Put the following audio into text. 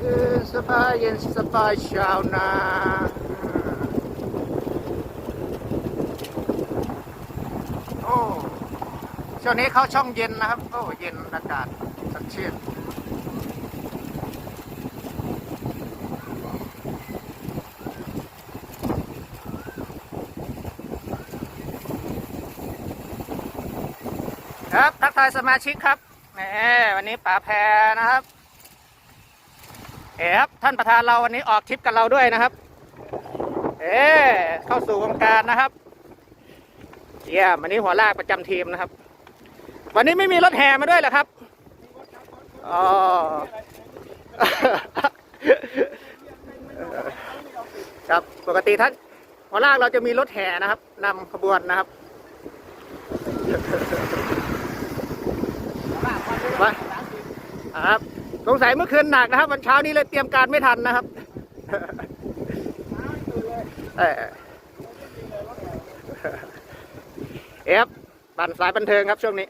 เย็สบายเย็นสบายชาวนาโอ้ช่วงนี้เขาช่องเย็นนะครับโอ้เย็นอากาศสดชื่นครับทักทายสมาชิกครับ วันนี้ป๋าแพรนะครับเอ๋ครับท่านประธานเราวันนี้ออกทริปกับเราด้วยนะครับ เอ๋เข้าสู่วงการนะครับเยี่ยมวันนี้หัวลากประจำทีมนะครับ วันนี้ไม่มีรถแห่มาด้วยเหรอครับอ๋อครับปกติท่านหัวลากเราจะมีรถแห่นะครับนำขบวนนะครับ มาครับสงสัยเมื่อคืนหนักนะครับ วันเช้านี้เลยเตรียมการไม่ทันนะครับเออเอฟบันสายบันเทิงครับช่วงนี้